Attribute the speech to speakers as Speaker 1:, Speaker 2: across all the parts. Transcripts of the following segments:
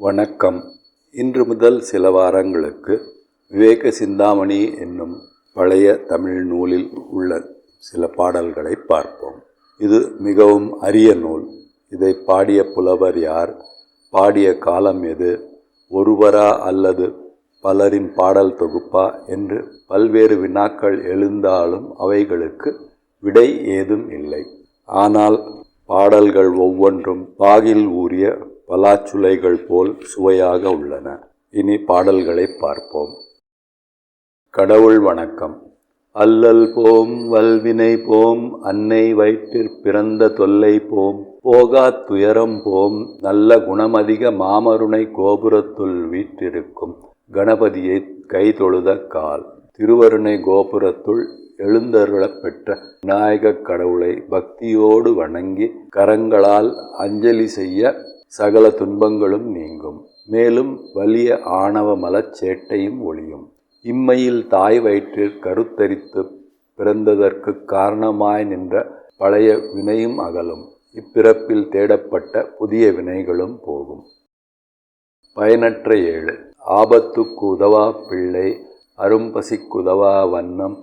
Speaker 1: வணக்கம். இன்று முதல் சில வாரங்களுக்கு விவேக சிந்தாமணி என்னும் பழைய தமிழ் நூலில் உள்ள சில பாடல்களை பார்ப்போம். இது மிகவும் அரிய நூல். இதை பாடிய புலவர் யார்? பாடிய காலம் எது? ஒருவரா அல்லது பலரின் பாடல் தொகுப்பா என்று பல்வேறு வினாக்கள் எழுந்தாலும் அவைகளுக்கு விடை ஏதும் இல்லை. ஆனால் பாடல்கள் ஒவ்வொன்றும் பாகில் ஊறிய பலாச்சுளைகள் போல் சுவையாக உள்ளன. இனி பாடல்களை பார்ப்போம். கடவுள் வணக்கம். அல்லல் போம் வல்வினை போம் அன்னை வயிற்றிற் பிறந்த தொல்லை போம் போகாத் துயரம் போம் நல்ல குணமதிக மாமருணை கோபுரத்துள் வீற்றிருக்கும் கணபதியை கைதொழுத கால். திருவருணை கோபுரத்துள் எழுந்தருளப் பெற்ற விநாயகக் கடவுளை பக்தியோடு வணங்கி கரங்களால் அஞ்சலி செய்ய சகல துன்பங்களும் நீங்கும். மேலும் வலிய ஆணவ மலச்சேட்டையும் ஒளியும் இம்மையில் தாய் வயிற்றில் கருத்தரித்து பிறந்ததற்கு காரணமாய் நின்ற பழைய வினையும் அகலும். இப்பிறப்பில் தேடப்பட்ட புதிய வினைகளும் போகும். பயனற்ற ஏழு. ஆபத்துக்கு உதவா பிள்ளை அரும்பசிக்குதவா வண்ணம்.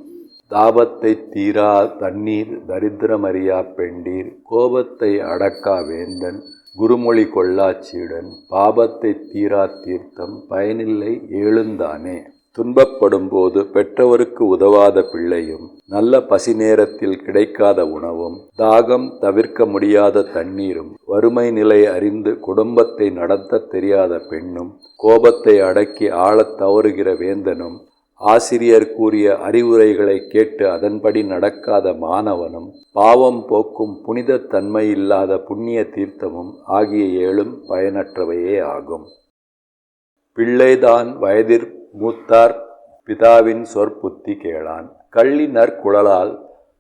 Speaker 1: தாபத்தை தீரா தண்ணீர் தரித்திரமறியா பெண்டீர். கோபத்தை அடக்கா வேந்தன். குருமொழி கொள்ளாச்சியுடன் பாபத்தை தீரா தீர்த்தம் பயனில்லை ஏழுந்தானே துன்பப்படும் போது பெற்றவருக்கு உதவாத பிள்ளையும் நல்ல பசி நேரத்தில் கிடைக்காத உணவும் தாகம் தவிர்க்க முடியாத தண்ணீரும் வறுமை நிலை அறிந்து குடும்பத்தை நடத்த தெரியாத பெண்ணும் கோபத்தை அடக்கி ஆளத் தவறுகிற வேந்தனும் ஆசிரியர் கூறிய அறிவுரைகளை கேட்டு அதன்படி நடக்காத மாணவனும் பாவம் போக்கும் புனித தன்மையில்லாத புண்ணிய தீர்த்தமும் ஆகிய ஏழும் பயனற்றவையே ஆகும். பிள்ளைதான் வயதிற் மூத்தார் பிதாவின் சொற்புத்தி கேளான். கள்ளி நற்குழலால்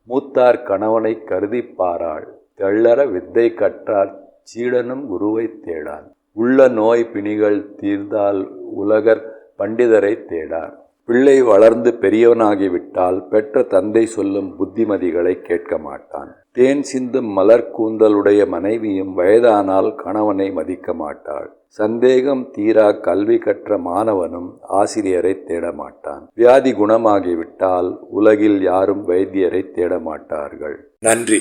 Speaker 1: மூத்தார் கணவனை கருதி பாராள் தெள்ளற வித்தை கற்றார் சீடனும் குருவை தேடான். உள்ள நோய் பிணிகள் தீர்ந்தால் உலகர் பண்டிதரை தேடார். பிள்ளை வளர்ந்து பெரியவனாகிவிட்டால் பெற்ற தந்தை சொல்லும் புத்திமதிகளை கேட்க மாட்டான். தேன் சிந்தும் மலர் கூந்தலுடைய மனைவியும் வயதானால் கணவனை மதிக்க மாட்டாள். சந்தேகம் தீரா கல்வி கற்ற மாணவனும் ஆசிரியரை தேட மாட்டான். வியாதி குணமாகிவிட்டால் உலகில் யாரும் வைத்தியரை தேட மாட்டார்கள்.
Speaker 2: நன்றி.